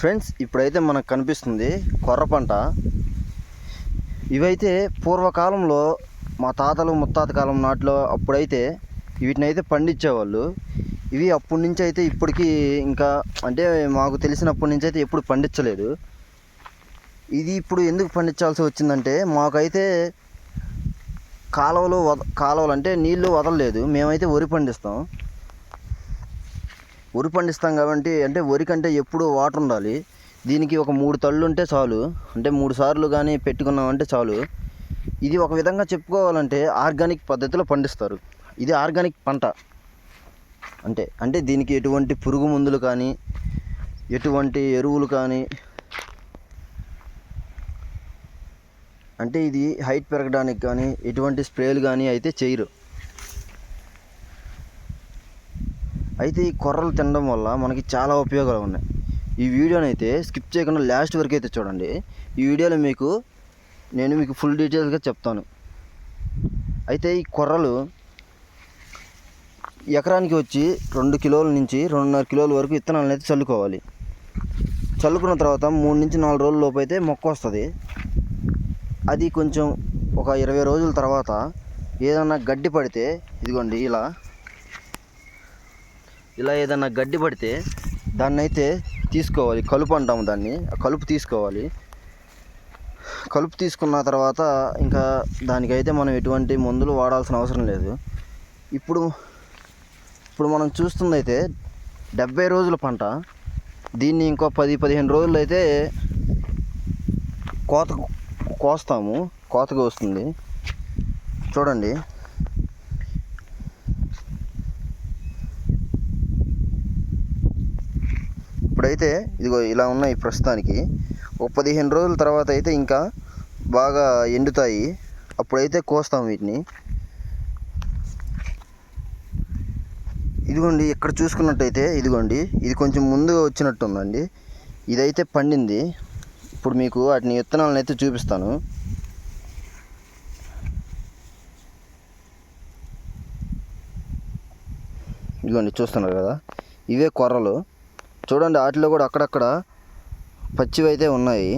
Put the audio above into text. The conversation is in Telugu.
ఫ్రెండ్స్ ఇప్పుడైతే మనకు కనిపిస్తుంది కొర్ర పంట. ఇవైతే పూర్వకాలంలో మా తాతలు ముత్తాత కాలం నాటిలో అప్పుడైతే వీటిని అయితే పండించేవాళ్ళు. ఇవి అప్పటి నుంచి అయితే ఇప్పటికీ ఇంకా అంటే మాకు తెలిసినప్పటి నుంచి అయితే ఎప్పుడు పండించలేదు. ఇది ఇప్పుడు ఎందుకు పండించాల్సి వచ్చిందంటే మాకైతే కాలువలు వద కాలువలు అంటే నీళ్ళు వదలలేదు. మేమైతే వరి పండిస్తాం. వరి పండిస్తాం కాబట్టి అంటే వరి కంటే ఎప్పుడూ వాటర్ ఉండాలి. దీనికి ఒక మూడు తళ్ళు ఉంటే చాలు. అంటే మూడు సార్లు కానీ పెట్టుకున్నామంటే చాలు. ఇది ఒక విధంగా చెప్పుకోవాలంటే ఆర్గానిక్ పద్ధతిలో పండిస్తారు. ఇది ఆర్గానిక్ పంట. అంటే అంటే దీనికి ఎటువంటి పురుగు మందులు కానీ ఎటువంటి ఎరువులు కానీ అంటే ఇది హైట్ పెరగడానికి కానీ ఎటువంటి స్ప్రేలు కానీ అయితే చేయరు. అయితే ఈ కొర్రలు తినడం వల్ల మనకి చాలా ఉపయోగాలు ఉన్నాయి. ఈ వీడియోని అయితే స్కిప్ చేయకుండా లాస్ట్ వరకు అయితే చూడండి. ఈ వీడియోలో మీకు నేను మీకు ఫుల్ డీటెయిల్స్గా చెప్తాను. అయితే ఈ కొర్రలు ఎకరానికి వచ్చి రెండు కిలోల నుంచి రెండున్నర కిలోల వరకు విత్తనాలను అయితే చల్లుకోవాలి. చల్లుకున్న తర్వాత మూడు నుంచి నాలుగు రోజుల లోపు అయితే మొక్క వస్తుంది. అది కొంచెం ఒక ఇరవై రోజుల తర్వాత ఏదన్నా గడ్డి పడితే ఇదిగోండి ఇలా ఇలా ఏదైనా గడ్డి పడితే దాన్ని అయితే తీసుకోవాలి. కలుపు అంటాము దాన్ని. ఆ కలుపు తీసుకోవాలి. కలుపు తీసుకున్న తర్వాత ఇంకా దానికైతే మనం ఎటువంటి మందులు వాడాల్సిన అవసరం లేదు. ఇప్పుడు ఇప్పుడు మనం చూస్తుందైతే డెబ్బై రోజుల పంట. దీన్ని ఇంకో పది పదిహేను రోజులు అయితే కోత కోస్తాము. కోతకు వస్తుంది. చూడండి. ఇప్పుడైతే ఇదిగో ఇలా ఉన్నాయి ప్రస్తుతానికి. ఒక పదిహేను రోజుల తర్వాత అయితే ఇంకా బాగా ఎండుతాయి. అప్పుడైతే కోస్తాం వీటిని. ఇదిగోండి ఇక్కడ చూసుకున్నట్టయితే ఇదిగోండి ఇది కొంచెం ముందుగా వచ్చినట్టుందండి. ఇదైతే పండింది. ఇప్పుడు మీకు వాటిని విత్తనాలను అయితే చూపిస్తాను. ఇదిగోండి చూస్తున్నారు కదా? ఇవే కొర్రలు. చూడండి వాటిలో కూడా అక్కడక్కడ పచ్చివి అయితే ఉన్నాయి.